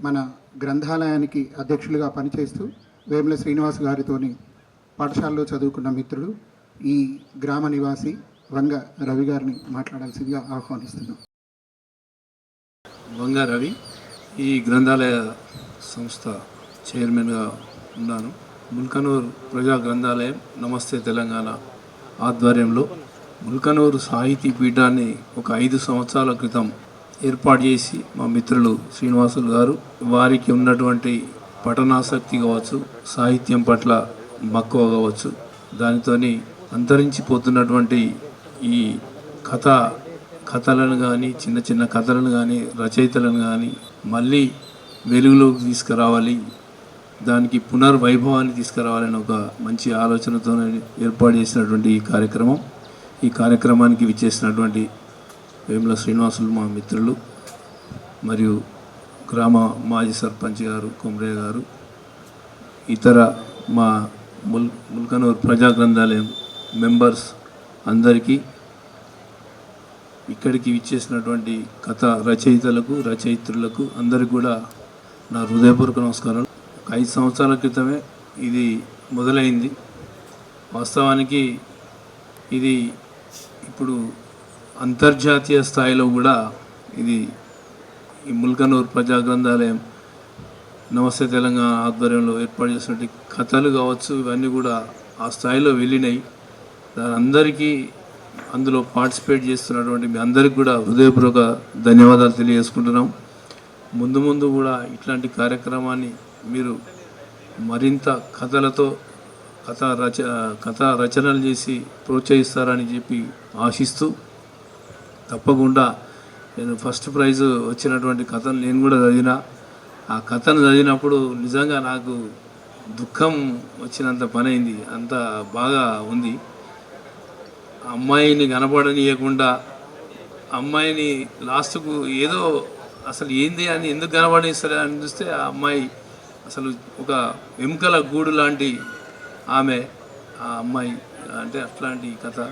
మన గ్రంథాలయానికి అధ్యక్షులుగా పనిచేస్తూ వేముల శ్రీనివాస్ గారితోని పాఠశాలలో చదువుకున్న మిత్రుడు ఈ గ్రామ నివాసి వంగ రవి గారిని మాట్లాడాల్సిందిగా ఆహ్వానిస్తున్నాం. వంగ రవి ఈ గ్రంథాలయ సంస్థ చైర్మన్గా ఉన్నాను. ముల్కనూరు ప్రజా గ్రంథాలయం నమస్తే తెలంగాణ ఆధ్వర్యంలో ముల్కనూరు సాహితీ పీఠాన్ని ఒక ఐదు సంవత్సరాల క్రితం ఏర్పాటు చేసి మా మిత్రులు శ్రీనివాసులు గారు వారికి ఉన్నటువంటి పఠనాసక్తి కావచ్చు సాహిత్యం పట్ల మక్కువ కావచ్చు దానితోని అంతరించిపోతున్నటువంటి ఈ కథ కథలను కానీ చిన్న చిన్న కథలను కానీ రచయితలను కానీ మళ్ళీ వెలుగులోకి తీసుకురావాలి దానికి పునర్వైభవాన్ని తీసుకురావాలని ఒక మంచి ఆలోచనతో ఏర్పాటు చేసినటువంటి ఈ కార్యక్రమం. ఈ కార్యక్రమానికి విచ్చేసినటువంటి వేముల శ్రీనివాసులు మా మిత్రులు మరియు గ్రామ మాజీ సర్పంచ్ గారు కుమ్రే గారు ఇతర మా ముల్ ముల్కనూరు ప్రజా గ్రంథాలయం మెంబర్స్ అందరికీ ఇక్కడికి ఇచ్చేసినటువంటి కథ రచయితలకు రచయిత్రులకు అందరికి కూడా నా హృదయపూర్వక నమస్కారాలు. ఒక ఐదు సంవత్సరాల క్రితమే ఇది మొదలైంది. వాస్తవానికి ఇది ఇప్పుడు అంతర్జాతీయ స్థాయిలో కూడా ఇది ఈ ముల్కనూరు ప్రజా గ్రంథాలయం నమస్తే తెలంగాణ ఆధ్వర్యంలో ఏర్పాటు చేసినటువంటి కథలు కావచ్చు ఇవన్నీ కూడా ఆ స్థాయిలో వెళ్ళినాయి. దాని అందరికీ అందులో పార్టిసిపేట్ చేస్తున్నటువంటి మీ అందరికి కూడా హృదయపూర్వక ధన్యవాదాలు తెలియజేసుకుంటున్నాం. ముందు ముందు కూడా ఇట్లాంటి కార్యక్రమాన్ని మీరు మరింత కథలతో కథ రచ కథ రచనలు చేసి ప్రోత్సహిస్తారని చెప్పి ఆశిస్తూ తప్పకుండా నేను ఫస్ట్ ప్రైజ్ వచ్చినటువంటి కథను నేను కూడా చదివిన. ఆ కథను చదివినప్పుడు నిజంగా నాకు దుఃఖం వచ్చినంత పని అయింది. అంత బాగా ఉంది. ఆ అమ్మాయిని కనపడనీయకుండా అమ్మాయిని లాస్ట్కు ఏదో అసలు ఏంది అని ఎందుకు కనపడిస్తారు అని చూస్తే ఆ అమ్మాయి అసలు ఒక ఎముకల గూడు లాంటి ఆమె ఆ అమ్మాయి. అంటే అట్లాంటి కథ.